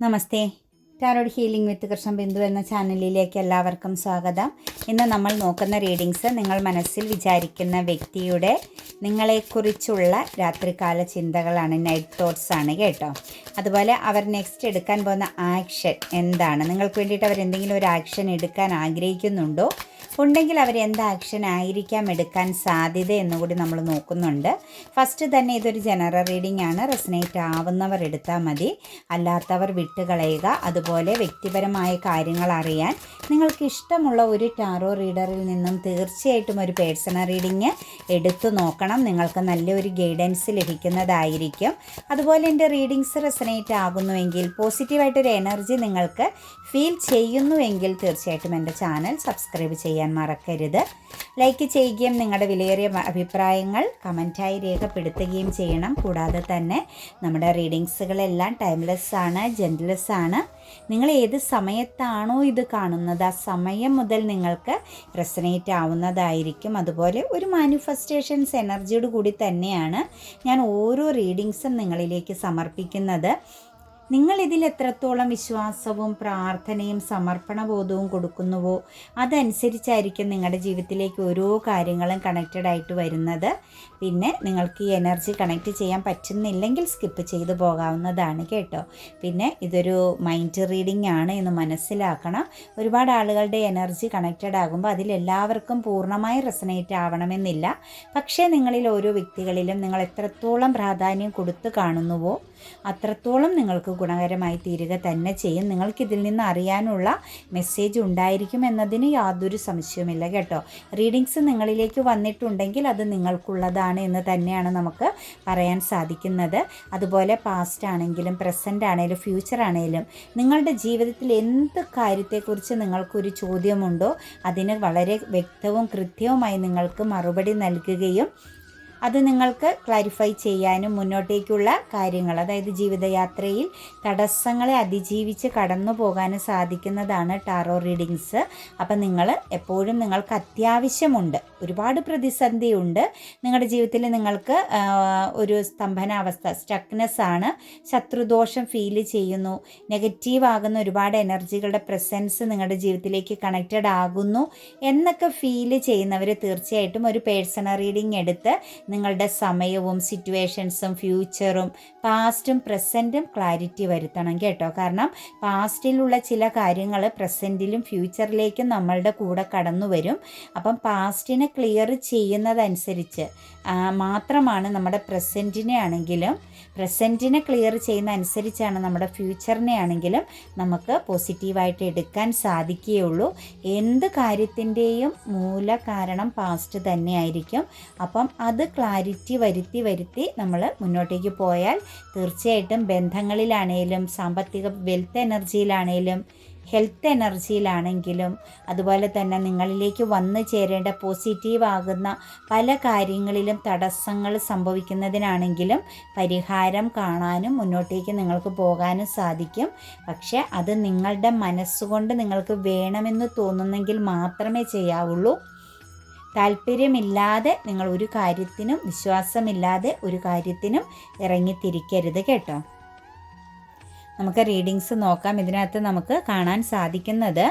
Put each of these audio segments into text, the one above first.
Namaste. Tarot healing with Krishna Bindu എന്ന ചാനലിലേക്ക് എല്ലാവർക്കും സ്വാഗതം. ഇന്ന് നമ്മൾ നോക്കുന്ന റീഡിങ്സ് നിങ്ങൾ മനസ്സിൽ വിചാരിക്കുന്ന വ്യക്തിയുടെ നിങ്ങളെക്കുറിച്ചുള്ള രാത്രികാല ചിന്തകളാണ് നൈറ്റ് തോട്ട്സ് ആണ് കേട്ടോ. അതുപോലെ അവർ നെക്സ്റ്റ് എടുക്കാൻ പോകുന്ന ആക്ഷൻ എന്താണ്? നിങ്ങൾക്ക് വേണ്ടിയിട്ട് അവർ എന്തെങ്കിലും ഒരു ആക്ഷൻ എടുക്കാൻ ആഗ്രഹിക്കുന്നുണ്ടോ? ഉണ്ടെങ്കിൽ അവർ എന്ത് ആക്ഷൻ ആയിരിക്കാം എടുക്കാൻ സാധ്യത എന്നുകൂടി നമ്മൾ നോക്കുന്നുണ്ട്. ഫസ്റ്റ് തന്നെ ഇതൊരു ജനറൽ റീഡിംഗ് ആണ്. റെസനേറ്റ് ആവുന്നവർ എടുത്താൽ മതി. അല്ലാത്തവർ വിട്ടുകളയുക അതുപോലെ വ്യക്തിപരമായ കാര്യങ്ങൾ അറിയാൻ. നിങ്ങൾക്ക് ഇഷ്ടമുള്ള ഒരു ടാറോ റീഡറിൽ നിന്നും തീർച്ചയായിട്ടും ഒരു പേഴ്സണൽ റീഡിങ് എടുത്തു നോക്കണം. നിങ്ങൾക്ക് നല്ലൊരു ഗൈഡൻസ് ലഭിക്കുന്നതായിരിക്കും. അതുപോലെ എന്റെ റീഡിങ്സ് റെസനേറ്റ് ആകുന്നുവെങ്കിൽ പോസിറ്റീവായിട്ടൊരു എനർജി നിങ്ങൾക്ക് ഫീൽ ചെയ്യുന്നുവെങ്കിൽ തീർച്ചയായിട്ടും എന്റെ ചാനൽ സബ്സ്ക്രൈബ് ചെയ്യാൻ മറക്കരുത്. ലൈക്ക് ചെയ്യുകയും നിങ്ങളുടെ വിലയേറിയ അഭിപ്രായങ്ങൾ കമന്റായി രേഖപ്പെടുത്തുകയും ചെയ്യണം. കൂടാതെ തന്നെ നമ്മുടെ റീഡിങ്സുകളെല്ലാം ടൈംലെസ് ആണ് ജെന്റ്ലെസ് ആണ്. നിങ്ങൾ ഏത് സമയത്താണോ ഇത് കാണുന്നത് ആ സമയം മുതൽ നിങ്ങൾക്ക് റെസനേറ്റ് ആവുന്നതായിരിക്കും. അതുപോലെ ഒരു മാനിഫെസ്റ്റേഷൻസ് എനർജിയോട് കൂടി തന്നെയാണ് ഞാൻ ഓരോ റീഡിങ്സും നിങ്ങളിലേക്ക് സമർപ്പിക്കുന്നത്. നിങ്ങൾ ഇതിൽ എത്രത്തോളം വിശ്വാസവും പ്രാർത്ഥനയും സമർപ്പണബോധവും കൊടുക്കുന്നുവോ അതനുസരിച്ചായിരിക്കും നിങ്ങളുടെ ജീവിതത്തിലേക്ക് ഓരോ കാര്യങ്ങളും കണക്റ്റഡ് ആയിട്ട് വരുന്നത്. പിന്നെ നിങ്ങൾക്ക് ഈ എനർജി കണക്റ്റ് ചെയ്യാൻ പറ്റുന്നില്ലെങ്കിൽ സ്കിപ്പ് ചെയ്തു പോകാവുന്നതാണ് കേട്ടോ. പിന്നെ ഇതൊരു മൈൻഡ് റീഡിംഗ് ആണ് എന്ന് മനസ്സിലാക്കണം. ഒരുപാട് ആളുകളുടെ എനർജി കണക്റ്റഡ് ആകുമ്പോൾ അതിലെല്ലാവർക്കും പൂർണമായി റെസനേറ്റ് ആവണമെന്നില്ല. പക്ഷേ നിങ്ങളിൽ ഓരോ വ്യക്തികളിലും നിങ്ങൾ എത്രത്തോളം പ്രാധാന്യം കൊടുത്തു കാണുന്നുവോ അത്രത്തോളം നിങ്ങൾക്ക് ഗുണകരമായി തീരുക തന്നെ ചെയ്യും. നിങ്ങൾക്കിതിൽ നിന്ന് അറിയാനുള്ള മെസ്സേജ് ഉണ്ടായിരിക്കും എന്നതിന് യാതൊരു സംശയവുമില്ല കേട്ടോ. റീഡിങ്സ് നിങ്ങളിലേക്ക് വന്നിട്ടുണ്ടെങ്കിൽ അത് നിങ്ങൾക്കുള്ളതാണ് എന്ന് തന്നെയാണ് നമുക്ക് പറയാൻ സാധിക്കുന്നത്. അതുപോലെ പാസ്റ്റ് ആണെങ്കിലും പ്രസന്റ് ആണെങ്കിലും ഫ്യൂച്ചർ ആണെങ്കിലും നിങ്ങളുടെ ജീവിതത്തിൽ എന്ത് കാര്യത്തെക്കുറിച്ച് നിങ്ങൾക്കൊരു ചോദ്യമുണ്ടോ അതിന് വളരെ വ്യക്തവും കൃത്യവുമായി നിങ്ങൾക്ക് മറുപടി നൽകുകയും അത് നിങ്ങൾക്ക് ക്ലാരിഫൈ ചെയ്യാനും മുന്നോട്ടേക്കുള്ള കാര്യങ്ങൾ അതായത് ജീവിതയാത്രയിൽ തടസ്സങ്ങളെ അതിജീവിച്ച് കടന്നു പോകാനും സാധിക്കുന്നതാണ് ടാറോ റീഡിങ്സ്. അപ്പം നിങ്ങൾ എപ്പോഴും നിങ്ങൾക്ക് അത്യാവശ്യമുണ്ട് ഒരുപാട് പ്രതിസന്ധിയുണ്ട്. നിങ്ങളുടെ ജീവിതത്തിൽ നിങ്ങൾക്ക് ഒരു സ്തംഭനാവസ്ഥ സ്റ്റക്നെസ് ആണ്. ശത്രുദോഷം ഫീൽ ചെയ്യുന്നു. നെഗറ്റീവ് ആകുന്ന ഒരുപാട് എനർജികളുടെ പ്രസൻസ് നിങ്ങളുടെ ജീവിതത്തിലേക്ക് കണക്റ്റഡ് ആകുന്നു. എന്നൊക്കെ ഫീൽ ചെയ്യുന്നവർ തീർച്ചയായിട്ടും ഒരു പേഴ്സണൽ റീഡിങ് എടുത്ത് നിങ്ങളുടെ സമയവും സിറ്റുവേഷൻസും ഫ്യൂച്ചറും പാസ്റ്റും പ്രസന്റും ക്ലാരിറ്റി വരുത്തണം കേട്ടോ. കാരണം പാസ്റ്റിലുള്ള ചില കാര്യങ്ങൾ പ്രസന്റിലും ഫ്യൂച്ചറിലേക്കും നമ്മളുടെ കൂടെ കടന്നു വരും. അപ്പം പാസ്റ്റിനെ ക്ലിയർ ചെയ്യുന്നതനുസരിച്ച് മാത്രമാണ് നമ്മുടെ പ്രസന്റിനെ ആണെങ്കിലും പ്രസന്റിനെ ക്ലിയർ ചെയ്യുന്ന അനുസരിച്ചാണ് നമ്മുടെ ഫ്യൂച്ചറിനെ ആണെങ്കിലും നമുക്ക് പോസിറ്റീവായിട്ട് എടുക്കാൻ സാധിക്കുകയുള്ളൂ. എന്ത് കാര്യത്തിന്റെയും മൂല കാരണം പാസ്റ്റ് തന്നെയായിരിക്കും. അപ്പം അത് ക്ലാരിറ്റി വരുത്തി വരുത്തി നമ്മൾ മുന്നോട്ടേക്ക് പോയാൽ തീർച്ചയായിട്ടും ബന്ധങ്ങളിലാണേലും സാമ്പത്തിക വെൽത്ത് എനർജിയിലാണേലും ഹെൽത്ത് എനർജിയിലാണെങ്കിലും അതുപോലെ തന്നെ നിങ്ങളിലേക്ക് വന്നു ചേരേണ്ട പോസിറ്റീവ് ആകുന്ന പല കാര്യങ്ങളിലും തടസ്സങ്ങൾ സംഭവിക്കുന്നതിനാണെങ്കിലും പരിഹാരം കാണാനും മുന്നോട്ടേക്ക് നിങ്ങൾക്ക് പോകാനും സാധിക്കും. പക്ഷേ അത് നിങ്ങളുടെ മനസ്സുകൊണ്ട് നിങ്ങൾക്ക് വേണമെന്ന് തോന്നുന്നെങ്കിൽ മാത്രമേ ചെയ്യാവുള്ളൂ. താല്പര്യമില്ലാതെ നിങ്ങൾ ഒരു കാര്യത്തിനും വിശ്വാസമില്ലാതെ ഒരു കാര്യത്തിനും ഇറങ്ങിത്തിരിക്കരുത് കേട്ടോ. നമുക്ക് റീഡിങ്സ് നോക്കാം. ഇതിനകത്ത് നമുക്ക് കാണാൻ സാധിക്കുന്നത്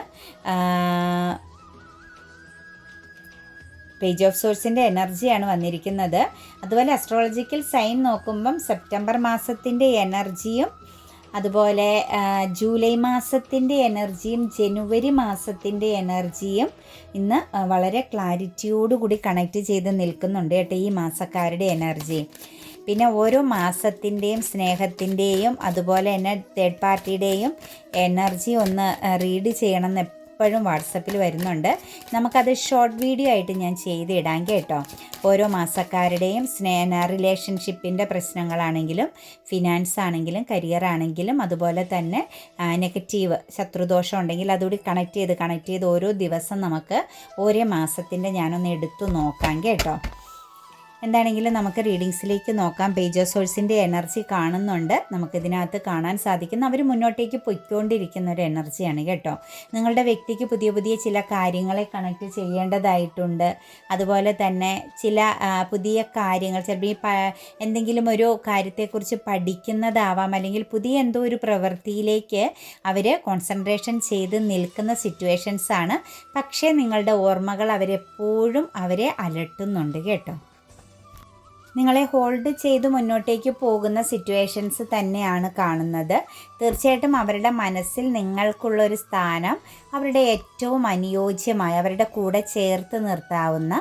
പേജ് ഓഫ് സോഴ്സിന്റെ എനർജിയാണ് വന്നിരിക്കുന്നത്. അതുപോലെ അസ്ട്രോളജിക്കൽ സൈൻ നോക്കുമ്പം സെപ്റ്റംബർ മാസത്തിന്റെ എനർജിയും അതുപോലെ ജൂലൈ മാസത്തിന്റെ എനർജിയും ജനുവരി മാസത്തിന്റെ എനർജിയും ഇന്ന് വളരെ ക്ലാരിറ്റിയോടുകൂടി കണക്ട് ചെയ്ത് നിൽക്കുന്നുണ്ട് കേട്ടോ ഈ മാസക്കാരുടെ എനർജി. പിന്നെ ഓരോ മാസത്തിന്റെയും സ്നേഹത്തിന്റെയും അതുപോലെ തന്നെ തേർഡ് പാർട്ടിയുടെയും എനർജി ഒന്ന് റീഡ് ചെയ്യണമെന്ന് എപ്പോഴും വാട്സപ്പിൽ വരുന്നുണ്ട്. നമുക്കത് ഷോർട്ട് വീഡിയോ ആയിട്ട് ഞാൻ ചെയ്തിടാം കേട്ടോ. ഓരോ മാസക്കാരുടെയും സ്നേഹ റിലേഷൻഷിപ്പിന്റെ പ്രശ്നങ്ങളാണെങ്കിലും ഫിനാൻസ് ആണെങ്കിലും കരിയർ ആണെങ്കിലും അതുപോലെ തന്നെ നെഗറ്റീവ് ശത്രുദോഷം ഉണ്ടെങ്കിൽ അതുകൂടി കണക്ട് ചെയ്ത് കണക്ട് ചെയ്ത് ഓരോ ദിവസം നമുക്ക് ഓരോ മാസത്തിന്റെ ഞാനൊന്ന് എടുത്തു നോക്കാം കേട്ടോ. എന്താണെങ്കിലും നമുക്ക് റീഡിങ്സിലേക്ക് നോക്കാം. പേജ് സോഴ്സിന്റെ എനർജി കാണുന്നുണ്ട്. നമുക്കിതിനകത്ത് കാണാൻ സാധിക്കുന്ന. അവർ മുന്നോട്ടേക്ക് പൊയ്ക്കൊണ്ടിരിക്കുന്ന ഒരു എനർജിയാണ് കേട്ടോ. നിങ്ങളുടെ വ്യക്തിക്ക് പുതിയ പുതിയ ചില കാര്യങ്ങളെ കണക്ട് ചെയ്യേണ്ടതായിട്ടുണ്ട്. അതുപോലെ തന്നെ ചില പുതിയ കാര്യങ്ങൾ ചിലപ്പോൾ ഈ എന്തെങ്കിലും ഒരു കാര്യത്തെക്കുറിച്ച് പഠിക്കുന്നതാവാം. അല്ലെങ്കിൽ പുതിയ എന്തോ ഒരു പ്രവൃത്തിയിലേക്ക് അവർ കോൺസെൻട്രേഷൻ ചെയ്ത് നിൽക്കുന്ന സിറ്റുവേഷൻസാണ് പക്ഷേ നിങ്ങളുടെ ഓർമ്മകൾ അവരെപ്പോഴും അവരെ അലട്ടുന്നുണ്ട് കേട്ടോ. നിങ്ങളെ ഹോൾഡ് ചെയ്ത് മുന്നോട്ടേക്ക് പോകുന്ന സിറ്റുവേഷൻസ് തന്നെയാണ് കാണുന്നത്. തീർച്ചയായിട്ടും അവരുടെ മനസ്സിൽ നിങ്ങൾക്കുള്ളൊരു സ്ഥാനം അവരുടെ ഏറ്റവും അനുയോജ്യമായ അവരുടെ കൂടെ ചേർത്ത് നിർത്താവുന്ന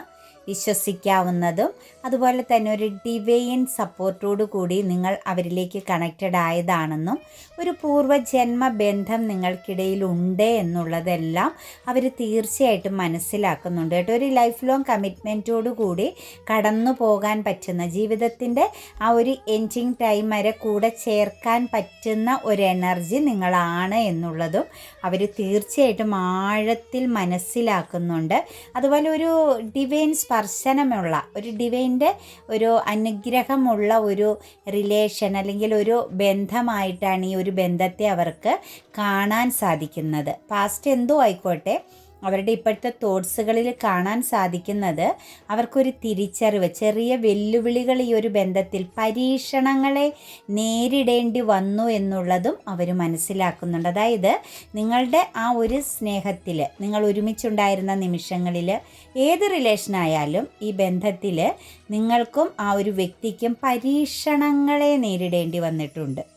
വിശ്വസിക്കാവുന്നതും അതുപോലെ തന്നെ ഒരു ഡിവൈൻ സപ്പോർട്ടോടു കൂടി നിങ്ങൾ അവരിലേക്ക് കണക്റ്റഡ് ആയതാണെന്നും ഒരു പൂർവജന്മ ബന്ധം നിങ്ങൾക്കിടയിൽ ഉണ്ട് എന്നുള്ളതെല്ലാം അവർ തീർച്ചയായിട്ടും മനസ്സിലാക്കുന്നുണ്ട് കേട്ടോ. ഒരു ലൈഫ് ലോങ് കമ്മിറ്റ്മെന്റോടു കൂടി കടന്നു പോകാൻ പറ്റുന്ന ജീവിതത്തിന്റെ ആ ഒരു എൻഡിങ് ടൈം വരെ കൂടെ ചേർക്കാൻ പറ്റുന്ന ഒരു എനർജി നിങ്ങളാണ് എന്നുള്ളതും അവർ തീർച്ചയായിട്ടും ആഴത്തിൽ മനസ്സിലാക്കുന്നുണ്ട്. അതുപോലെ ഒരു ഡിവൈൻ സ്പർശനമുള്ള ഒരു ഡിവൈന്റെ ഒരു അനുഗ്രഹമുള്ള ഒരു റിലേഷൻ അല്ലെങ്കിൽ ഒരു ബന്ധമായിട്ടാണ് ഈ ഒരു ബന്ധത്തെ അവർക്ക് കാണാൻ സാധിക്കുന്നത്. പാസ്റ്റ് എന്തോ ആയിക്കോട്ടെ അവരുടെ ഇപ്പോഴത്തെ തോട്ട്സുകളിൽ കാണാൻ സാധിക്കുന്നത് അവർക്കൊരു തിരിച്ചറിവ് ചെറിയ വെല്ലുവിളികൾ ഈ ഒരു ബന്ധത്തിൽ പരീക്ഷണങ്ങളെ നേരിടേണ്ടി വന്നു എന്നുള്ളതും അവർ മനസ്സിലാക്കുന്നുണ്ട്. അതായത് നിങ്ങളുടെ ആ ഒരു സ്നേഹത്തിൽ നിങ്ങൾ ഒരുമിച്ചുണ്ടായിരുന്ന നിമിഷങ്ങളിൽ ഏത് റിലേഷനായാലും ഈ ബന്ധത്തിൽ നിങ്ങൾക്കും ആ ഒരു വ്യക്തിക്കും പരീക്ഷണങ്ങളെ നേരിടേണ്ടി വന്നിട്ടുണ്ട്.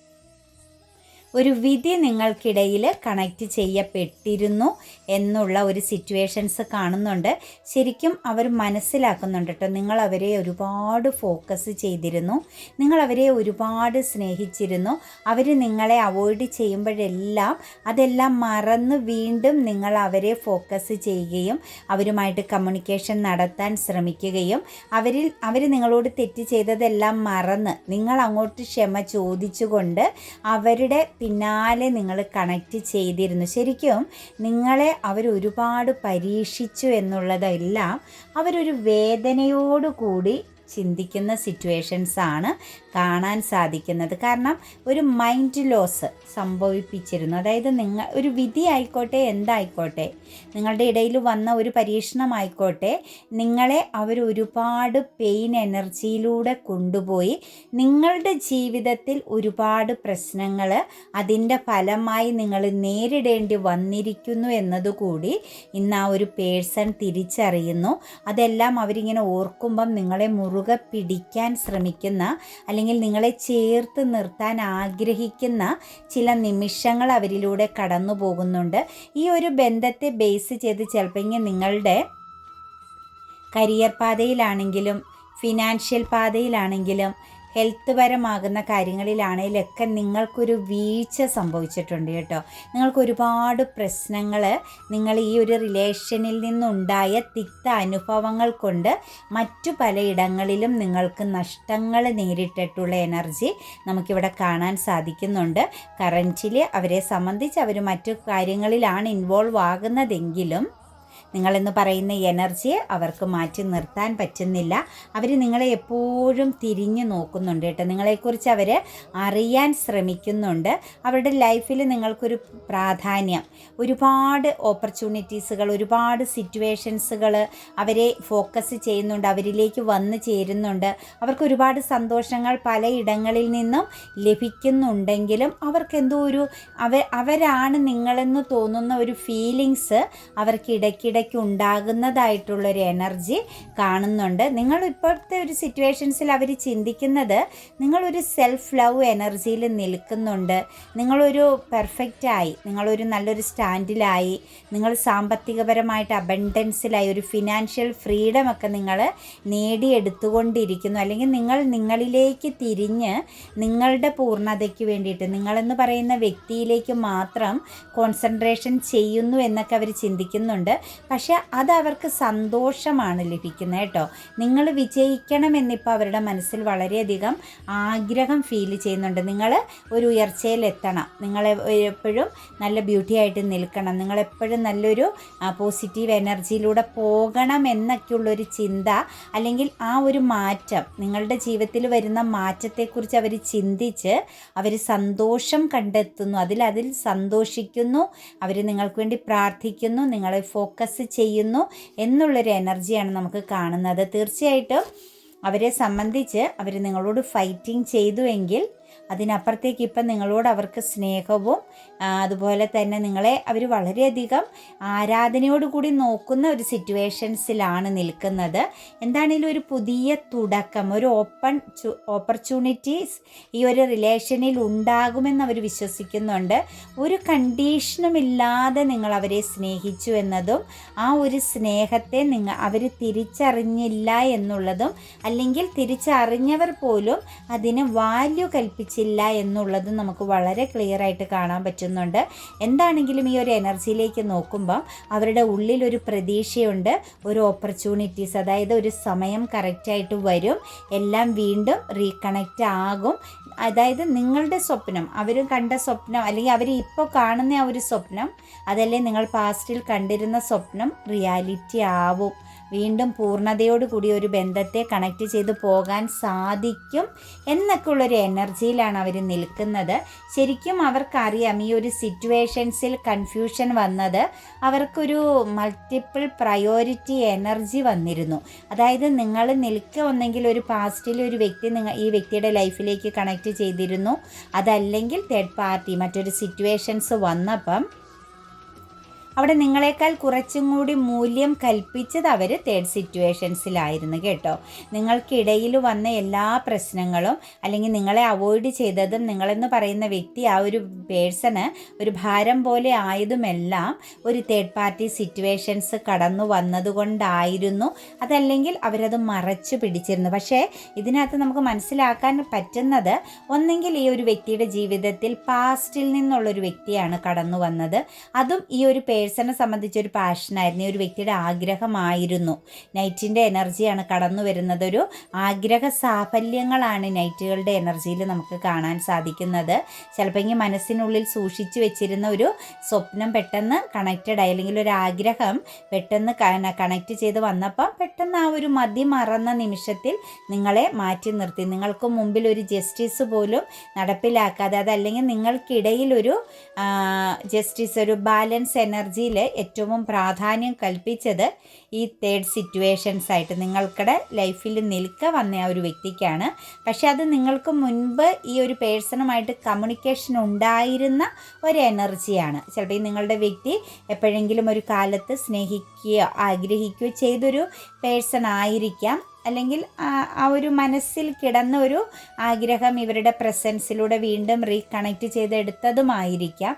ഒരു വിധി നിങ്ങൾക്കിടയിൽ കണക്റ്റ് ചെയ്യപ്പെട്ടിരുന്നു എന്നുള്ള ഒരു സിറ്റുവേഷൻസ് കാണുന്നുണ്ട്. ശരിക്കും അവർ മനസ്സിലാക്കുന്നുണ്ട് കേട്ടോ നിങ്ങൾ അവരെ ഒരുപാട് ഫോക്കസ് ചെയ്തിരുന്നു. നിങ്ങൾ അവരെ ഒരുപാട് സ്നേഹിച്ചിരുന്നു. അവർ നിങ്ങളെ അവോയ്ഡ് ചെയ്യുമ്പോഴെല്ലാം അതെല്ലാം മറന്ന് വീണ്ടും നിങ്ങൾ അവരെ ഫോക്കസ് ചെയ്യുകയും അവരുമായിട്ട് കമ്മ്യൂണിക്കേഷൻ നടത്താൻ ശ്രമിക്കുകയും അവരിൽ അവർ നിങ്ങളോട് തെറ്റ് ചെയ്തതെല്ലാം മറന്ന് നിങ്ങൾ അങ്ങോട്ട് ക്ഷമ ചോദിച്ചുകൊണ്ട് അവരുടെ പിന്നാലെ നിങ്ങൾ കണക്റ്റ് ചെയ്തിരുന്നു. ശരിക്കും നിങ്ങളെ അവരൊരുപാട് പരീക്ഷിച്ചു എന്നുള്ളതെല്ലാം അവരൊരു വേദനയോടു കൂടി ചിന്തിക്കുന്ന സിറ്റുവേഷൻസ് ആണ് കാണാൻ സാധിക്കുന്നത്. കാരണം ഒരു മൈൻഡ് ലോസ് സംഭവിപ്പിച്ചിരുന്നു. അതായത് നിങ്ങൾ ഒരു വിധി ആയിക്കോട്ടെ എന്തായിക്കോട്ടെ നിങ്ങളുടെ ഇടയിൽ വന്ന ഒരു പരീക്ഷണമായിക്കോട്ടെ നിങ്ങളെ അവർ ഒരുപാട് പെയിൻ എനർജിയിലൂടെ കൊണ്ടുപോയി. നിങ്ങളുടെ ജീവിതത്തിൽ ഒരുപാട് പ്രശ്നങ്ങൾ അതിന്റെ ഫലമായി നിങ്ങൾ നേരിടേണ്ടി വന്നിരിക്കുന്നു എന്നതുകൂടി ഇന്ന് ആ ഒരു പേഴ്സൺ തിരിച്ചറിയുന്നു. അതെല്ലാം അവരിങ്ങനെ ഓർക്കുമ്പം നിങ്ങളെ മുറുകെ പിടിക്കാൻ ശ്രമിക്കുന്ന അല്ലെങ്കിൽ നിങ്ങളെ ചേർത്ത് നിർത്താൻ ആഗ്രഹിക്കുന്ന ചില നിമിഷങ്ങൾ അവരിലൂടെ കടന്നു പോകുന്നുണ്ട്. ഈ ഒരു ബന്ധത്തെ ബേസ് ചെയ്ത് ചിലപ്പോൾ നിങ്ങളുടെ കരിയർ പാതയിലാണെങ്കിലും ഫിനാൻഷ്യൽ പാതയിലാണെങ്കിലും ഹെൽത്ത് പരമാകുന്ന കാര്യങ്ങളിലാണെങ്കിലൊക്കെ നിങ്ങൾക്കൊരു വീഴ്ച സംഭവിച്ചിട്ടുണ്ട് കേട്ടോ. നിങ്ങൾക്ക് ഒരുപാട് പ്രശ്നങ്ങൾ നിങ്ങൾ ഈ ഒരു റിലേഷനിൽ നിന്നുണ്ടായ തിക്ത അനുഭവങ്ങൾ കൊണ്ട് മറ്റു പലയിടങ്ങളിലും നിങ്ങൾക്ക് നഷ്ടങ്ങൾ നേരിട്ടിട്ടുള്ള എനർജി നമുക്കിവിടെ കാണാൻ സാധിക്കുന്നുണ്ട്. കറന്റിൽ അവരെ സംബന്ധിച്ച് അവർ മറ്റു കാര്യങ്ങളിലാണ് ഇൻവോൾവ് ആകുന്നതെങ്കിലും നിങ്ങളെന്ന് പറയുന്ന എനർജിയെ അവർക്ക് മാറ്റി നിർത്താൻ പറ്റുന്നില്ല. അവർ നിങ്ങളെ എപ്പോഴും തിരിഞ്ഞു നോക്കുന്നുണ്ട് കേട്ടോ. നിങ്ങളെക്കുറിച്ച് അവർ അറിയാൻ ശ്രമിക്കുന്നുണ്ട്. അവരുടെ ലൈഫിൽ നിങ്ങൾക്കൊരു പ്രാധാന്യം ഒരുപാട് ഓപ്പർച്യൂണിറ്റീസുകൾ ഒരുപാട് സിറ്റുവേഷൻസുകൾ അവരെ ഫോക്കസ് ചെയ്യുന്നുണ്ട് അവരിലേക്ക് വന്നു ചേരുന്നുണ്ട്. അവർക്ക് ഒരുപാട് സന്തോഷങ്ങൾ പലയിടങ്ങളിൽ നിന്നും ലഭിക്കുന്നുണ്ടെങ്കിലും അവർക്ക് എന്തോ ഒരു അവ അവരാണ് നിങ്ങളെന്ന് തോന്നുന്ന ഒരു ഫീലിങ്സ് അവർക്ക് ഇടയ്ക്കിടയ്ക്ക് ഉണ്ടാകുന്നതായിട്ടുള്ളൊരു എനർജി കാണുന്നുണ്ട്. നിങ്ങൾ ഇപ്പോഴത്തെ ഒരു സിറ്റുവേഷൻസിൽ അവർ ചിന്തിക്കുന്നത് നിങ്ങളൊരു സെൽഫ് ലവ് എനർജിയിൽ നിൽക്കുന്നുണ്ട്. നിങ്ങളൊരു പെർഫെക്റ്റായി നിങ്ങളൊരു നല്ലൊരു സ്റ്റാൻഡിലായി നിങ്ങൾ സാമ്പത്തികപരമായിട്ട് അബൻഡൻസിലായി ഒരു ഫിനാൻഷ്യൽ ഫ്രീഡം ഒക്കെ നിങ്ങൾ നേടിയെടുത്തുകൊണ്ടിരിക്കുന്നു. അല്ലെങ്കിൽ നിങ്ങൾ നിങ്ങളിലേക്ക് തിരിഞ്ഞ് നിങ്ങളുടെ പൂർണതയ്ക്ക് വേണ്ടിയിട്ട് നിങ്ങളെന്ന് പറയുന്ന വ്യക്തിയിലേക്ക് മാത്രം കോൺസെൻട്രേഷൻ ചെയ്യുന്നു എന്നൊക്കെ അവർ ചിന്തിക്കുന്നുണ്ട്. പക്ഷെ അത് അവർക്ക് സന്തോഷമാണ് ലഭിക്കുന്നത് കേട്ടോ. നിങ്ങൾ വിജയിക്കണമെന്നിപ്പോൾ അവരുടെ മനസ്സിൽ വളരെയധികം ആഗ്രഹം ഫീൽ ചെയ്യുന്നുണ്ട്. നിങ്ങൾ ഒരു ഉയർച്ചയിലെത്തണം നിങ്ങൾ എപ്പോഴും നല്ല ബ്യൂട്ടി ആയിട്ട് നിൽക്കണം. നിങ്ങളെപ്പോഴും നല്ലൊരു പോസിറ്റീവ് എനർജിയിലൂടെ പോകണം എന്നൊക്കെയുള്ളൊരു ചിന്ത അല്ലെങ്കിൽ ആ ഒരു മാറ്റം നിങ്ങളുടെ ജീവിതത്തിൽ വരുന്ന മാറ്റത്തെക്കുറിച്ച് അവർ ചിന്തിച്ച് അവർ സന്തോഷം കണ്ടെത്തുന്നു. അതിൽ അതിൽ സന്തോഷിക്കുന്നു. അവർ നിങ്ങൾക്ക് വേണ്ടി പ്രാർത്ഥിക്കുന്നു. നിങ്ങളെ ഫോക്കസ് ചെയ്യുന്നു എന്നുള്ളൊരു എനർജിയാണ് നമുക്ക് കാണുന്നത്. തീർച്ചയായിട്ടും അവരെ സംബന്ധിച്ച് അവർ നിങ്ങളോട് ഫൈറ്റിംഗ് ചെയ്തുവെങ്കിൽ അതിനപ്പുറത്തേക്ക് ഇപ്പം നിങ്ങളോട് അവർക്ക് സ്നേഹവും അതുപോലെ തന്നെ നിങ്ങളെ അവർ വളരെയധികം ആരാധനയോടുകൂടി നോക്കുന്ന ഒരു സിറ്റുവേഷൻസിലാണ് നിൽക്കുന്നത്. എന്താണെങ്കിലും ഒരു പുതിയ തുടക്കം ഒരു ഓപ്പൺ ഓപ്പർച്യൂണിറ്റീസ് ഈ ഒരു റിലേഷനിൽ ഉണ്ടാകുമെന്ന് അവർ വിശ്വസിക്കുന്നുണ്ട്. ഒരു കണ്ടീഷനും ഇല്ലാതെ നിങ്ങൾ അവരെ സ്നേഹിച്ചു എന്നതും ആ ഒരു സ്നേഹത്തെ നിങ്ങൾ അവർ തിരിച്ചറിഞ്ഞില്ല എന്നുള്ളതും അല്ലെങ്കിൽ തിരിച്ചറിഞ്ഞവർ പോലും അതിന് വാല്യൂ കൽപ്പിച്ചില്ല എന്നുള്ളത് നമുക്ക് വളരെ ക്ലിയർ ആയിട്ട് കാണാൻ പറ്റുന്നുണ്ട്. എന്താണെങ്കിലും ഈ ഒരു എനർജിയിലേക്ക് നോക്കുമ്പം അവരുടെ ഉള്ളിൽ ഒരു പ്രതീക്ഷയുണ്ട്. ഒരു ഓപ്പർച്യൂണിറ്റീസ് അതായത് ഒരു സമയം കറക്റ്റായിട്ട് വരും. എല്ലാം വീണ്ടും റീകണക്റ്റ് ആകും. അതായത് നിങ്ങളുടെ സ്വപ്നം അവർ കണ്ട സ്വപ്നം അല്ലെങ്കിൽ അവർ ഇപ്പോൾ കാണുന്ന ആ ഒരു സ്വപ്നം അതല്ലേ നിങ്ങൾ പാസ്റ്റിൽ കണ്ടിരുന്ന സ്വപ്നം റിയാലിറ്റി ആവും. വീണ്ടും പൂർണതയോടുകൂടി ഒരു ബന്ധത്തെ കണക്ട് ചെയ്ത് പോകാൻ സാധിക്കും എന്നൊക്കെ ഉള്ളൊരു എനർജിയിലാണ് അവർ നിൽക്കുന്നത്. ശരിക്കും അവർക്കറിയാം ഈ ഒരു സിറ്റുവേഷൻസിൽ കൺഫ്യൂഷൻ വന്നത് അവർക്കൊരു മൾട്ടിപ്പിൾ പ്രയോറിറ്റി എനർജി വന്നിരുന്നു. അതായത് നിങ്ങൾ നിൽക്കുക ഒന്നെങ്കിൽ ഒരു പാസ്റ്റിൽ ഒരു വ്യക്തി നിങ്ങൾ ഈ വ്യക്തിയുടെ ലൈഫിലേക്ക് കണക്ട് ചെയ്തിരുന്നു. അതല്ലെങ്കിൽ തേർഡ് പാർട്ടി മറ്റൊരു സിറ്റുവേഷൻസ് വന്നപ്പം അവിടെ നിങ്ങളെക്കാൾ കുറച്ചും കൂടി മൂല്യം കൽപ്പിച്ചത് അവർ തേർഡ് സിറ്റുവേഷൻസിലായിരുന്നു കേട്ടോ. നിങ്ങൾക്കിടയിൽ വന്ന എല്ലാ പ്രശ്നങ്ങളും അല്ലെങ്കിൽ നിങ്ങളെ അവോയ്ഡ് ചെയ്തതും നിങ്ങളെന്ന് പറയുന്ന വ്യക്തി ആ ഒരു പേഴ്സണ് ഒരു ഭാരം പോലെ ആയതുമെല്ലാം ഒരു തേർഡ് പാർട്ടി സിറ്റുവേഷൻസ് കടന്നു വന്നതുകൊണ്ടായിരുന്നു. അതല്ലെങ്കിൽ അവരത് മറച്ചു പിടിച്ചിരുന്നു. പക്ഷേ ഇതിനകത്ത് നമുക്ക് മനസ്സിലാക്കാൻ പറ്റുന്നത് ഒന്നെങ്കിൽ ഈ ഒരു വ്യക്തിയുടെ ജീവിതത്തിൽ പാസ്റ്റിൽ നിന്നുള്ളൊരു വ്യക്തിയാണ് കടന്നു വന്നത്. അതും ഈ ഒരു പേ പേഴ്സണെ സംബന്ധിച്ചൊരു പാഷനായിരുന്നു ഒരു വ്യക്തിയുടെ ആഗ്രഹമായിരുന്നു. നൈറ്റിന്റെ എനർജിയാണ് കടന്നു വരുന്നത്. ഒരു ആഗ്രഹ സാഫല്യങ്ങളാണ് നൈറ്റുകളുടെ എനർജിയിൽ നമുക്ക് കാണാൻ സാധിക്കുന്നത്. ചിലപ്പോൾ മനസ്സിനുള്ളിൽ സൂക്ഷിച്ചു വെച്ചിരുന്ന ഒരു സ്വപ്നം പെട്ടെന്ന് കണക്റ്റഡ് ആയി അല്ലെങ്കിൽ ഒരു ആഗ്രഹം പെട്ടെന്ന് കണക്റ്റ് ചെയ്ത് വന്നപ്പോൾ പെട്ടെന്ന് ആ ഒരു മതി മറന്ന നിമിഷത്തിൽ നിങ്ങളെ മാറ്റി നിർത്തി. നിങ്ങൾക്ക് മുമ്പിൽ ഒരു ജസ്റ്റിസ് പോലും നടപ്പിലാക്കാതെ അതല്ലെങ്കിൽ നിങ്ങൾക്കിടയിൽ ഒരു ജസ്റ്റിസ് ഒരു ബാലൻസ് എനർജി എനർജിയിൽ ഏറ്റവും പ്രാധാന്യം കൽപ്പിച്ചത് ഈ തേർഡ് സിറ്റുവേഷൻസ് ആയിട്ട് നിങ്ങൾക്കിടെ ലൈഫിൽ നിൽക്ക വന്ന ആ ഒരു വ്യക്തിക്കാണ്. പക്ഷേ അത് നിങ്ങൾക്ക് മുൻപ് ഈ ഒരു പേഴ്സണുമായിട്ട് കമ്മ്യൂണിക്കേഷൻ ഉണ്ടായിരുന്ന ഒരു എനർജിയാണ് ചിലപ്പോൾ ഈ നിങ്ങളുടെ വ്യക്തി എപ്പോഴെങ്കിലും ഒരു കാലത്ത് സ്നേഹിക്കുകയോ ആഗ്രഹിക്കുകയോ ചെയ്തൊരു പേഴ്സൺ ആയിരിക്കാം. അല്ലെങ്കിൽ ആ ഒരു മനസ്സിൽ കിടന്ന ഒരു ആഗ്രഹം ഇവരുടെ പ്രസൻസിലൂടെ വീണ്ടും റീകണക്റ്റ് ചെയ്തെടുത്തതുമായിരിക്കാം.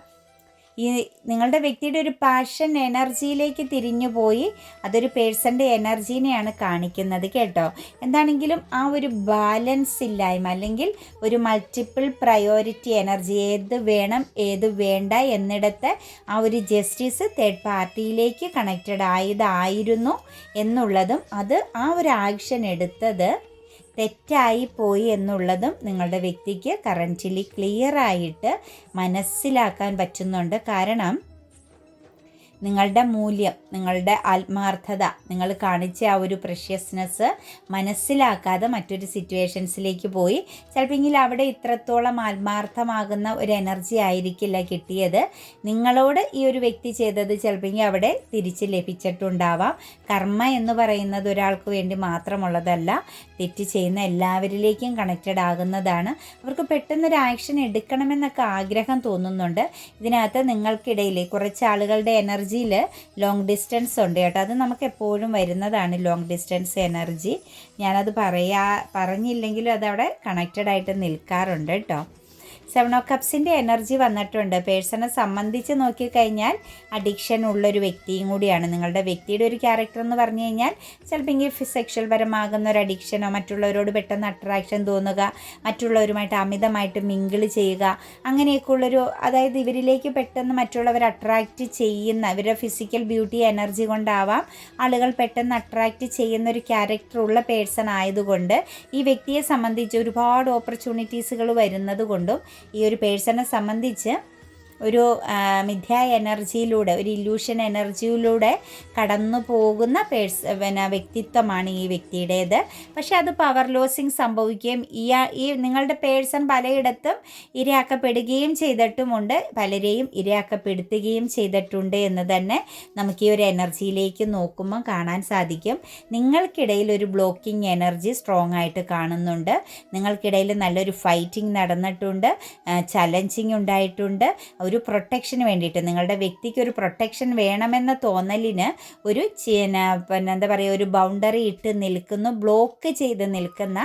ഈ നിങ്ങളുടെ വ്യക്തിയുടെ ഒരു പാഷൻ എനർജിയിലേക്ക് തിരിഞ്ഞു പോയി അതൊരു പേഴ്സന്റെ എനർജീനെയാണ് കാണിക്കുന്നത് കേട്ടോ. എന്താണെങ്കിലും ആ ഒരു ബാലൻസ് ഇല്ലായ്മ അല്ലെങ്കിൽ ഒരു മൾട്ടിപ്പിൾ പ്രയോറിറ്റി എനർജി ഏത് വേണം ഏത് വേണ്ട എന്നിടത്ത് ആ ഒരു ജസ്റ്റിസ് തേർഡ് പാർട്ടിയിലേക്ക് കണക്റ്റഡ് ആയതായിരുന്നു എന്നുള്ളതും അത് ആ ഒരു ആക്ഷൻ എടുത്തത് തെറ്റായി പോയി എന്നുള്ളതും നിങ്ങളുടെ വ്യക്തിക്ക് കറന്റിലി ക്ലിയർ ആയിട്ട് മനസ്സിലാക്കാൻ പറ്റുന്നുണ്ട്. കാരണം നിങ്ങളുടെ മൂല്യം നിങ്ങളുടെ ആത്മാർത്ഥത നിങ്ങൾ കാണിച്ച ആ ഒരു പ്രഷ്യസ്നെസ് മനസ്സിലാക്കാതെ മറ്റൊരു സിറ്റുവേഷൻസിലേക്ക് പോയി. ചിലപ്പോൾ അവിടെ ഇത്രത്തോളം ആത്മാർത്ഥമാകുന്ന ഒരു എനർജി ആയിരിക്കില്ല കിട്ടിയത്. നിങ്ങളോട് ഈ ഒരു വ്യക്തി ചെയ്തത് ചിലപ്പോൾ അവിടെ തിരിച്ച് ലഭിച്ചിട്ടുണ്ടാവാം. കർമ്മ എന്ന് പറയുന്നത് ഒരാൾക്ക് വേണ്ടി മാത്രമുള്ളതല്ല തെറ്റ് ചെയ്യുന്ന എല്ലാവരിലേക്കും കണക്റ്റഡ് ആകുന്നതാണ്. അവർക്ക് പെട്ടെന്നൊരു ആക്ഷൻ എടുക്കണമെന്നൊക്കെ ആഗ്രഹം തോന്നുന്നുണ്ട്. ഇതിനകത്ത് നിങ്ങൾക്കിടയിൽ കുറച്ച് ആളുകളുടെ എനർജി എനർജിയിൽ ലോങ് ഡിസ്റ്റൻസ് ഉണ്ട് കേട്ടോ. അത് നമുക്ക് എപ്പോഴും വരുന്നതാണ് ലോങ് ഡിസ്റ്റൻസ് എനർജി ഞാനത് പറയാ പറഞ്ഞില്ലെങ്കിലും അതവിടെ കണക്റ്റഡ് ആയിട്ട് നിൽക്കാറുണ്ട് കേട്ടോ. സെവൻ ഓ കപ്സിന്റെ എനർജി വന്നിട്ടുണ്ട്. പേഴ്സണെ സംബന്ധിച്ച് നോക്കിക്കഴിഞ്ഞാൽ അഡിക്ഷൻ ഉള്ളൊരു വ്യക്തിയും കൂടിയാണ്. നിങ്ങളുടെ വ്യക്തിയുടെ ഒരു ക്യാരക്ടർ എന്ന് പറഞ്ഞു കഴിഞ്ഞാൽ ചിലപ്പോൾ സെക്ഷൽ പരമാകുന്ന ഒരു അഡിക്ഷനോ മറ്റുള്ളവരോട് പെട്ടെന്ന് അട്രാക്ഷൻ തോന്നുക മറ്റുള്ളവരുമായിട്ട് അമിതമായിട്ട് മിങ്കിൾ ചെയ്യുക അങ്ങനെയൊക്കെയുള്ളൊരു അതായത് ഇവരിലേക്ക് പെട്ടെന്ന് മറ്റുള്ളവർ അട്രാക്റ്റ് ചെയ്യുന്ന ഇവരുടെ ഫിസിക്കൽ ബ്യൂട്ടി എനർജി കൊണ്ടാവാം ആളുകൾ പെട്ടെന്ന് അട്രാക്റ്റ് ചെയ്യുന്ന ഒരു ക്യാരക്ടർ ഉള്ള പേഴ്സൺ ആയതുകൊണ്ട് ഈ വ്യക്തിയെ സംബന്ധിച്ച് ഒരുപാട് ഓപ്പർച്യൂണിറ്റീസുകൾ വരുന്നത് കൊണ്ടും ഈ ഒരു പേഴ്സണെ സംബന്ധിച്ച് ഒരു മിഥ്യ എനർജിയിലൂടെ ഒരു ഇല്യൂഷൻ എനർജിയിലൂടെ കടന്നു പോകുന്ന പേഴ്സ് പിന്നെ വ്യക്തിത്വമാണ് ഈ വ്യക്തിയുടേത്. പക്ഷെ അത് പവർ ലോസിങ് സംഭവിക്കുകയും ഈ ഈ നിങ്ങളുടെ പേഴ്സൺ പലയിടത്തും ഇരയാക്കപ്പെടുകയും ചെയ്തിട്ടുമുണ്ട്. പലരെയും ഇരയാക്കപ്പെടുത്തുകയും ചെയ്തിട്ടുണ്ട് എന്ന് തന്നെ നമുക്ക് ഈ ഒരു എനർജിയിലേക്ക് നോക്കുമ്പോൾ കാണാൻ സാധിക്കും. നിങ്ങൾക്കിടയിൽ ഒരു ബ്ലോക്കിംഗ് എനർജി സ്ട്രോങ് ആയിട്ട് കാണുന്നുണ്ട്. നിങ്ങൾക്കിടയിൽ നല്ലൊരു ഫൈറ്റിംഗ് നടന്നിട്ടുണ്ട്. ചലഞ്ചിങ് ഉണ്ടായിട്ടുണ്ട്. ഒരു പ്രൊട്ടക്ഷന് വേണ്ടിയിട്ട് നിങ്ങളുടെ വ്യക്തിക്ക് ഒരു പ്രൊട്ടക്ഷൻ വേണമെന്ന തോന്നലിന് ഒരു പിന്നെ എന്താ പറയുക ഒരു ബൗണ്ടറി ഇട്ട് നിൽക്കുന്നു ബ്ലോക്ക് ചെയ്ത് നിൽക്കുന്ന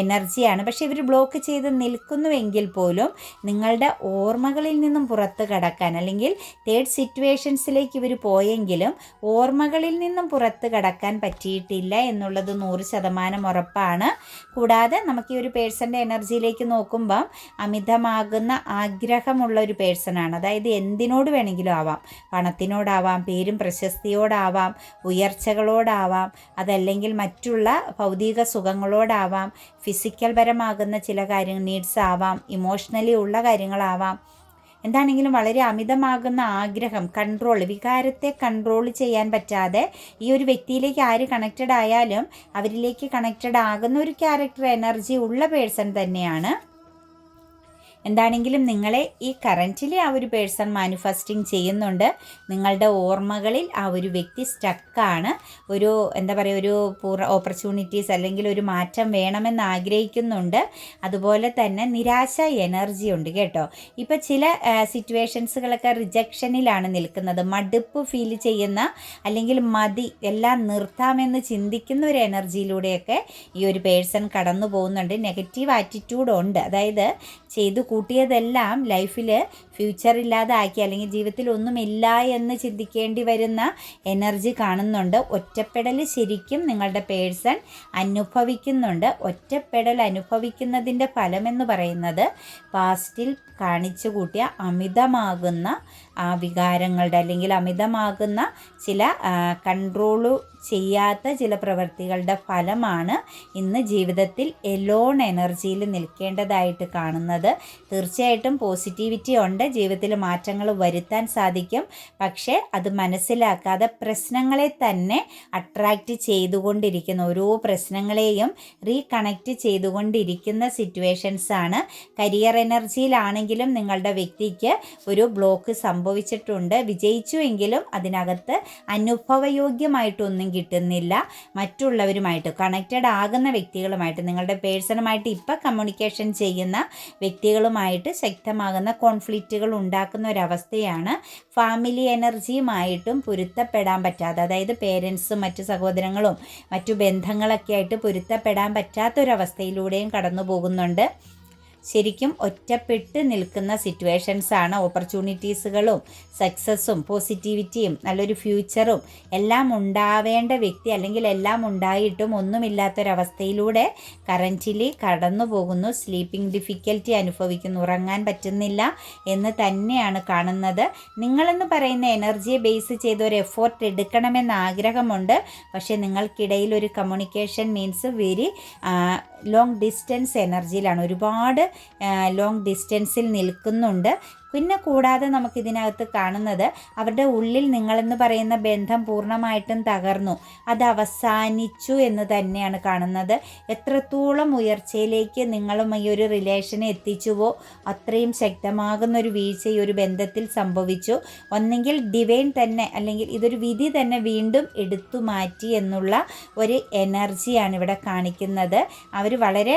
എനർജിയാണ് പക്ഷേ ഇവർ ബ്ലോക്ക് ചെയ്ത് നിൽക്കുന്നുവെങ്കിൽ പോലും നിങ്ങളുടെ ഓർമ്മകളിൽ നിന്നും പുറത്ത് കടക്കാൻ അല്ലെങ്കിൽ തേർഡ് സിറ്റുവേഷൻസിലേക്ക് ഇവർ പോയെങ്കിലും ഓർമ്മകളിൽ നിന്നും പുറത്ത് കടക്കാൻ പറ്റിയിട്ടില്ല എന്നുള്ളത് നൂറ് ശതമാനം ഉറപ്പാണ്. കൂടാതെ നമുക്ക് ഈ ഒരു പേഴ്സന്റെ എനർജിയിലേക്ക് നോക്കുമ്പം അമിതമാകുന്ന ആഗ്രഹമുള്ള ഒരു പേഴ്സണാണ് ആണ് അതായത് എന്തിനോട് വേണമെങ്കിലും ആവാം. പണത്തിനോടാവാം പേരും പ്രശസ്തിയോടാവാം ഉയർച്ചകളോടാവാം അതല്ലെങ്കിൽ മറ്റുള്ള ഭൗതിക സുഖങ്ങളോടാവാം ഫിസിക്കൽ പരമാകുന്ന ചില കാര്യങ്ങൾ നീഡ്സ് ആവാം ഇമോഷണലി ഉള്ള കാര്യങ്ങളാവാം. എന്താണെങ്കിലും വളരെ അമിതമാകുന്ന ആഗ്രഹം കൺട്രോൾ വികാരത്തെ കൺട്രോൾ ചെയ്യാൻ പറ്റാതെ ഈ ഒരു വ്യക്തിയിലേക്ക് ആര് കണക്റ്റഡ് ആയാലും അവരിലേക്ക് കണക്റ്റഡ് ആകുന്ന ഒരു ക്യാരക്ടർ എനർജി ഉള്ള പേഴ്സൺ തന്നെയാണ് എന്താണെങ്കിലും നിങ്ങളെ ഈ കറന്റിലെ ആ ഒരു പേഴ്സൺ മാനിഫെസ്റ്റിംഗ് ചെയ്യുന്നുണ്ട്. നിങ്ങളുടെ ഓർമ്മകളിൽ ആ ഒരു വ്യക്തി സ്റ്റക്കാണ് ഒരു എന്താ പറയുക ഒരു പൂർ ഓപ്പർച്യൂണിറ്റീസ് അല്ലെങ്കിൽ ഒരു മാറ്റം വേണമെന്ന് ആഗ്രഹിക്കുന്നുണ്ട്. അതുപോലെ തന്നെ നിരാശ എനർജി ഉണ്ട് കേട്ടോ. ഇപ്പോൾ ചില സിറ്റുവേഷൻസുകളൊക്കെ റിജക്ഷനിലാണ് നിൽക്കുന്നത്. മടുപ്പ് ഫീൽ ചെയ്യുന്ന അല്ലെങ്കിൽ മതി എല്ലാം നിർത്താമെന്ന് ചിന്തിക്കുന്ന ഒരു എനർജിയിലൂടെയൊക്കെ ഈ ഒരു പേഴ്സൺ കടന്നു പോകുന്നുണ്ട് നെഗറ്റീവ് ആറ്റിറ്റ്യൂഡ് ഉണ്ട്. അതായത് ചെയ്തു കൂട്ടിയതെല്ലാം ലൈഫിൽ ഫ്യൂച്ചർ ഇല്ലാതാക്കി അല്ലെങ്കിൽ ജീവിതത്തിൽ ഒന്നുമില്ല എന്ന് ചിന്തിക്കേണ്ടി വരുന്ന എനർജി കാണുന്നുണ്ട്. ഒറ്റപ്പെടൽ ശരിക്കും നിങ്ങളുടെ പേഴ്സൺ അനുഭവിക്കുന്നുണ്ട്. ഒറ്റപ്പെടൽ അനുഭവിക്കുന്നതിന്റെ ഫലമെന്ന് പറയുന്നത് പാസ്റ്റിൽ കാണിച്ചു കൂട്ടിയ അമിതമാകുന്ന വികാരങ്ങളുടെ അല്ലെങ്കിൽ അമിതമാകുന്ന ചില കൺട്രോളു ചെയ്യാത്ത ചില പ്രവൃത്തികളുടെ ഫലമാണ് ഇന്ന് ജീവിതത്തിൽ എലോൺ എനർജിയിൽ നിൽക്കേണ്ടതായിട്ട് കാണുന്നത്. തീർച്ചയായിട്ടും പോസിറ്റിവിറ്റി ഉണ്ട്. ജീവിതത്തിൽ മാറ്റങ്ങൾ വരുത്താൻ സാധിക്കും. പക്ഷേ അത് മനസ്സിലാക്കാതെ പ്രശ്നങ്ങളെ തന്നെ അട്രാക്റ്റ് ചെയ്തുകൊണ്ടിരിക്കുന്ന ഓരോ പ്രശ്നങ്ങളെയും റീകണക്റ്റ് ചെയ്തുകൊണ്ടിരിക്കുന്ന സിറ്റുവേഷൻസ് ആണ്. കരിയർ എനർജിയിലാണെങ്കിലും നിങ്ങളുടെ വ്യക്തിക്ക് ഒരു ബ്ലോക്ക് സംഭവിച്ചിട്ടുണ്ട്. വിജയിച്ചുവെങ്കിലും അതിനകത്ത് അനുഭവയോഗ്യമായിട്ടൊന്നും കിട്ടുന്നില്ല. മറ്റുള്ളവരുമായിട്ട് കണക്റ്റഡ് ആകുന്ന വ്യക്തികളുമായിട്ട് നിങ്ങളുടെ പേഴ്സണുമായിട്ട് ഇപ്പം കമ്മ്യൂണിക്കേഷൻ ചെയ്യുന്ന വ്യക്തികളുമായിട്ട് ശക്തമാകുന്ന കോൺഫ്ലിക്റ്റുകൾ ഉണ്ടാക്കുന്ന ഒരവസ്ഥയാണ്. ഫാമിലി എനർജിയുമായിട്ടും പൊരുത്തപ്പെടാൻ പറ്റാതെ അതായത് പേരൻസും മറ്റു സഹോദരങ്ങളും മറ്റു ബന്ധങ്ങളൊക്കെ ആയിട്ട് പൊരുത്തപ്പെടാൻ പറ്റാത്തൊരവസ്ഥയിലൂടെയും കടന്നു പോകുന്നുണ്ട് ശരിക്കും ഒറ്റപ്പെട്ട് നിൽക്കുന്ന സിറ്റുവേഷൻസാണ് ഓപ്പർച്യൂണിറ്റീസുകളും സക്സസ്സും പോസിറ്റിവിറ്റിയും നല്ലൊരു ഫ്യൂച്ചറും എല്ലാം ഉണ്ടാവേണ്ട വ്യക്തി അല്ലെങ്കിൽ എല്ലാം ഉണ്ടായിട്ടും ഒന്നുമില്ലാത്തൊരവസ്ഥയിലൂടെ കറന്റിലി കടന്നു പോകുന്നു. സ്ലീപ്പിംഗ് ഡിഫിക്കൽറ്റി അനുഭവിക്കുന്നു. ഉറങ്ങാൻ പറ്റുന്നില്ല എന്ന് തന്നെയാണ് കാണുന്നത്. നിങ്ങളെന്ന് പറയുന്ന എനർജിയെ ബേസ് ചെയ്ത് ഒരു എഫോർട്ട് എടുക്കണമെന്ന് ആഗ്രഹമുണ്ട്. പക്ഷേ നിങ്ങൾക്കിടയിൽ ഒരു communication means very long distance എനർജിയിലാണ്. ഒരുപാട് ലോങ് ഡിസ്റ്റൻസിൽ നിൽക്കുന്നുണ്ട്. പിന്നെ കൂടാതെ നമുക്കിതിനകത്ത് കാണുന്നത് അവരുടെ ഉള്ളിൽ നിങ്ങളെന്ന് പറയുന്ന ബന്ധം പൂർണമായിട്ടും തകർന്നു. അത് അവസാനിച്ചു എന്ന് തന്നെയാണ് കാണുന്നത്. എത്രത്തോളം ഉയർച്ചയിലേക്ക് നിങ്ങളും ഈ ഒരു റിലേഷനെ എത്തിച്ചുവോ അത്രയും ശക്തമാകുന്ന ഒരു വീഴ്ച ഈ ഒരു ബന്ധത്തിൽ സംഭവിച്ചു. ഒന്നെങ്കിൽ ഡിവൈൻ തന്നെ അല്ലെങ്കിൽ ഇതൊരു വിധി തന്നെ വീണ്ടും എടുത്തു മാറ്റി എന്നുള്ള ഒരു എനർജിയാണ് ഇവിടെ കാണിക്കുന്നത്. അവർ വളരെ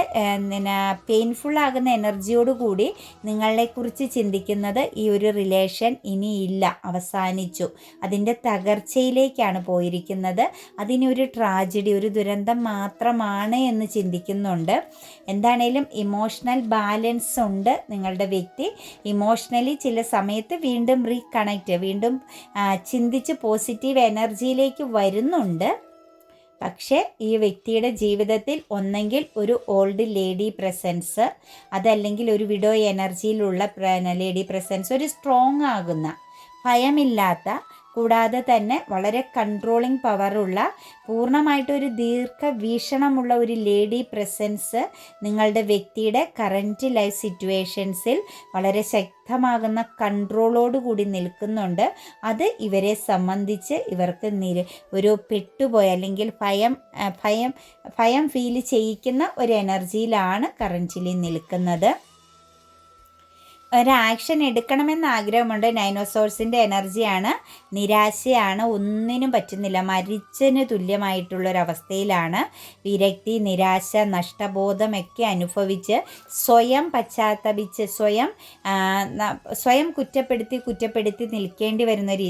പിന്നെ പെയിൻഫുൾ എനർജിയോടുകൂടി നിങ്ങളെക്കുറിച്ച് ചിന്തിക്കുന്നു. പറയുന്നത് ഈ ഒരു റിലേഷൻ ഇനിയില്ല അവസാനിച്ചു. അതിന്റെ തകർച്ചയിലേക്കാണ് പോയിരിക്കുന്നത്. അതിനൊരു ട്രാജഡി ഒരു ദുരന്തം മാത്രമാണ് എന്ന് ചിന്തിക്കുന്നുണ്ട്. എന്താണേലും ഇമോഷണൽ ബാലൻസ് ഉണ്ട് നിങ്ങളുടെ വ്യക്തി. ഇമോഷണലി ചില സമയത്ത് വീണ്ടും റീകണക്റ്റ് വീണ്ടും ചിന്തിച്ച് പോസിറ്റീവ് എനർജിയിലേക്ക് വരുന്നുണ്ട്. പക്ഷേ ഈ വ്യക്തിയുടെ ജീവിതത്തിൽ ഒന്നെങ്കിൽ ഒരു ഓൾഡ് ലേഡി പ്രസൻസ് അതല്ലെങ്കിൽ ഒരു വിഡോ എനർജിയിലുള്ള ലേഡി പ്രസൻസ് ഒരു സ്ട്രോങ് ആകുന്ന ഭയമില്ലാത്ത കൂടാതെ തന്നെ വളരെ കൺട്രോളിങ് പവറുള്ള പൂർണമായിട്ടൊരു ദീർഘവീക്ഷണമുള്ള ഒരു ലേഡി പ്രസൻസ് നിങ്ങളുടെ വ്യക്തിയുടെ കറന്റ് ലൈഫ് സിറ്റുവേഷൻസിൽ വളരെ ശക്തമാകുന്ന കൺട്രോളോട് കൂടി നിൽക്കുന്നുണ്ട്. അത് ഇവരെ സംബന്ധിച്ച് ഇവർക്ക് നിര ഒരു പെട്ടുപോയ അല്ലെങ്കിൽ ഭയം ഭയം ഭയം ഫീൽ ചെയ്യിക്കുന്ന ഒരു എനർജിയിലാണ് കറന്റിലി നിൽക്കുന്നത്. ഒരു ആക്ഷൻ എടുക്കണമെന്ന് ആഗ്രഹമുണ്ട്. ഡൈനോസോർസിന്റെ എനർജിയാണ് നിരാശയാണ്. ഒന്നിനും പറ്റുന്നില്ല. മരിച്ചതിന് തുല്യമായിട്ടുള്ളൊരവസ്ഥയിലാണ്. വിരക്തി നിരാശ നഷ്ടബോധമൊക്കെ അനുഭവിച്ച് സ്വയം പശ്ചാത്തപിച്ച് സ്വയം സ്വയം കുറ്റപ്പെടുത്തി കുറ്റപ്പെടുത്തി നിൽക്കേണ്ടി വരുന്നൊരു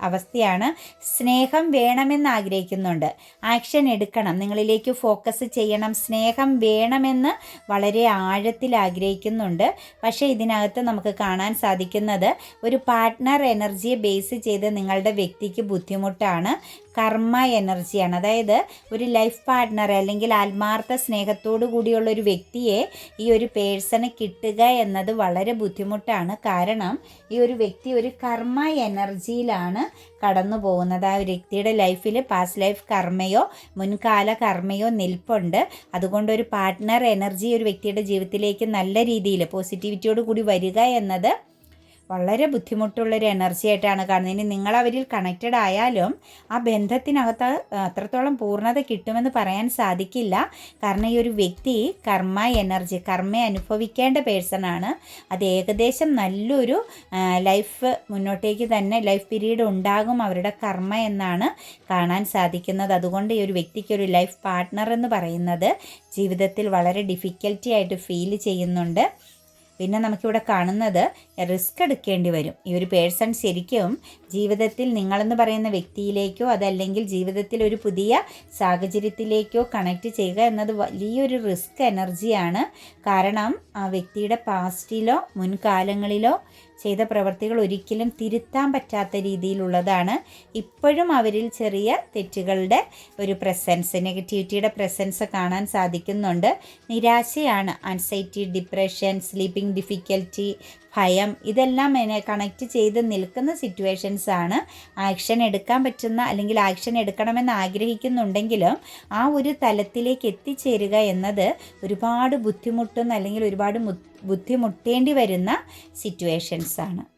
അവസ്ഥയാണ്. സ്നേഹം വേണമെന്ന് ആഗ്രഹിക്കുന്നുണ്ട്. ആക്ഷൻ എടുക്കണം. നിങ്ങളിലേക്ക് ഫോക്കസ് ചെയ്യണം. സ്നേഹം വേണമെന്ന് വളരെ ആഴത്തിൽ ആഗ്രഹിക്കുന്നുണ്ട്. പക്ഷേ ഇതിനകത്ത് നമുക്ക് കാണാൻ സാധിക്കുന്നത് ഒരു പാർട്ട്ണർ എനർജിയെ ബേസ് ചെയ്ത് നിങ്ങളുടെ വ്യക്തിക്ക് ബുദ്ധിമുട്ടാണ്. കർമ്മ എനർജിയാണ്. അതായത് ഒരു ലൈഫ് പാർട്ട്ണർ അല്ലെങ്കിൽ ആത്മാർത്ഥ സ്നേഹത്തോടു കൂടിയുള്ള ഒരു വ്യക്തിയെ ഈ ഒരു പേഴ്സണ് കിട്ടുക എന്നത് വളരെ ബുദ്ധിമുട്ടാണ്. കാരണം ഈ ഒരു വ്യക്തി ഒരു കർമ്മ എനർജിയിലാണ് കടന്നു പോകുന്നത്. ആ വ്യക്തിയുടെ ലൈഫിൽ പാസ്റ്റ് ലൈഫ് കർമ്മയോ മുൻകാല കർമ്മയോ നിൽപ്പുണ്ട്. അതുകൊണ്ട് ഒരു പാർട്ട്ണർ എനർജി ഒരു വ്യക്തിയുടെ ജീവിതത്തിലേക്ക് നല്ല രീതിയിൽ പോസിറ്റിവിറ്റിയോട് കൂടി വരിക എന്നത് വളരെ ബുദ്ധിമുട്ടുള്ളൊരു എനർജി ആയിട്ടാണ് കാണുന്നത്. ഇനി നിങ്ങൾ അവരിൽ കണക്റ്റഡ് ആയാലും ആ ബന്ധത്തിനകത്ത് അത്രത്തോളം പൂർണത കിട്ടുമെന്ന് പറയാൻ സാധിക്കില്ല. കാരണം ഈ ഒരു വ്യക്തി കർമ്മ എനർജി കർമ്മയെ അനുഭവിക്കേണ്ട പേഴ്സണാണ് അത് ഏകദേശം നല്ലൊരു ലൈഫ് മുന്നോട്ടേക്ക് തന്നെ ലൈഫ് പീരീഡ് ഉണ്ടാകും അവരുടെ കർമ്മ എന്നാണ് കാണാൻ സാധിക്കുന്നത്. അതുകൊണ്ട് ഈ ഒരു വ്യക്തിക്ക് ഒരു ലൈഫ് പാർട്ട്ണർ എന്ന് പറയുന്നത് ജീവിതത്തിൽ വളരെ ഡിഫിക്കൽറ്റി ആയിട്ട് ഫീൽ ചെയ്യുന്നുണ്ട്. പിന്നെ നമുക്കിവിടെ കാണുന്നത് റിസ്ക് എടുക്കേണ്ടി വരും. ഈ ഒരു പേഴ്സൺ ശരിക്കും ജീവിതത്തിൽ നിങ്ങളെന്ന് പറയുന്ന വ്യക്തിയിലേക്കോ അതല്ലെങ്കിൽ ജീവിതത്തിൽ ഒരു പുതിയ സാഹചര്യത്തിലേക്കോ കണക്ട് ചെയ്യുക എന്നത് വലിയൊരു റിസ്ക് എനർജിയാണ് കാരണം ആ വ്യക്തിയുടെ പാസ്റ്റിലോ മുൻകാലങ്ങളിലോ ചെയ്ത പ്രവർത്തികൾ ഒരിക്കലും തിരുത്താൻ പറ്റാത്ത രീതിയിലുള്ളതാണ്. ഇപ്പോഴും അവരിൽ ചെറിയ തെറ്റുകളുടെ ഒരു പ്രസൻസ് നെഗറ്റിവിറ്റിയുടെ പ്രസൻസ് കാണാൻ സാധിക്കുന്നുണ്ട്. നിരാശയാണ് ആൻസൈറ്റി ഡിപ്രഷൻ സ്ലീപ്പിംഗ് ഡിഫിക്കൽറ്റി ഭയം. ഇതെല്ലാം എന്നെ കണക്റ്റ് ചെയ്ത് നിൽക്കുന്ന സിറ്റുവേഷൻസ് ആണ്. ആക്ഷൻ എടുക്കാൻ പറ്റുന്ന അല്ലെങ്കിൽ ആക്ഷൻ എടുക്കണമെന്ന് ആഗ്രഹിക്കുന്നുണ്ടെങ്കിലും ആ ഒരു തലത്തിലേക്ക് എത്തിച്ചേരുക എന്നത് ഒരുപാട് ബുദ്ധിമുട്ടുന്ന അല്ലെങ്കിൽ ഒരുപാട് ബുദ്ധിമുട്ടേണ്ടി വരുന്ന സിറ്റുവേഷൻസ് ആണ്.